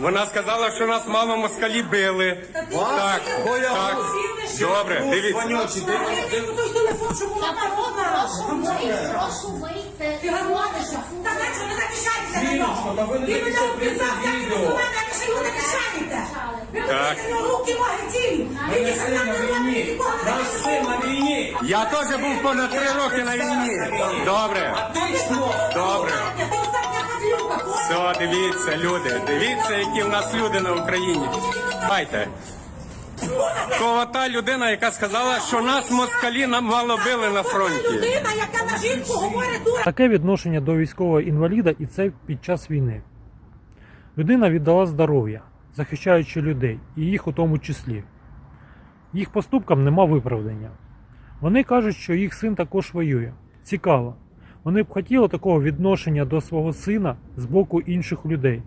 Вона сказала, що нас мало москалі били. Так, так. Добре, дивіться. Прошу, вийти. Ти говориш, так що ви захищаєтеся на нього? та ви не Він мене захищаєте обіцяв, це як відео. інструмент, а ви його захищаєте. Ви Так. будете його руки ноги Він не ніколи на війні. Наш син на війні. Я теж був понад три роки на війні. Добре, А ти що? Все, дивіться, люди. Дивіться, які в нас люди на Україні. Давайте. Кого та людина, яка сказала, що нас москалі нам мало били на фронті. людина, яка на жінку говорить дура. Таке відношення до військового інваліда і це під час війни. Людина віддала здоров'я, захищаючи людей, і їх у тому числі. Їх поступкам нема виправдання. Вони кажуть, що їх син також воює. Цікаво. Вони б хотіли такого відношення до свого сина з боку інших людей.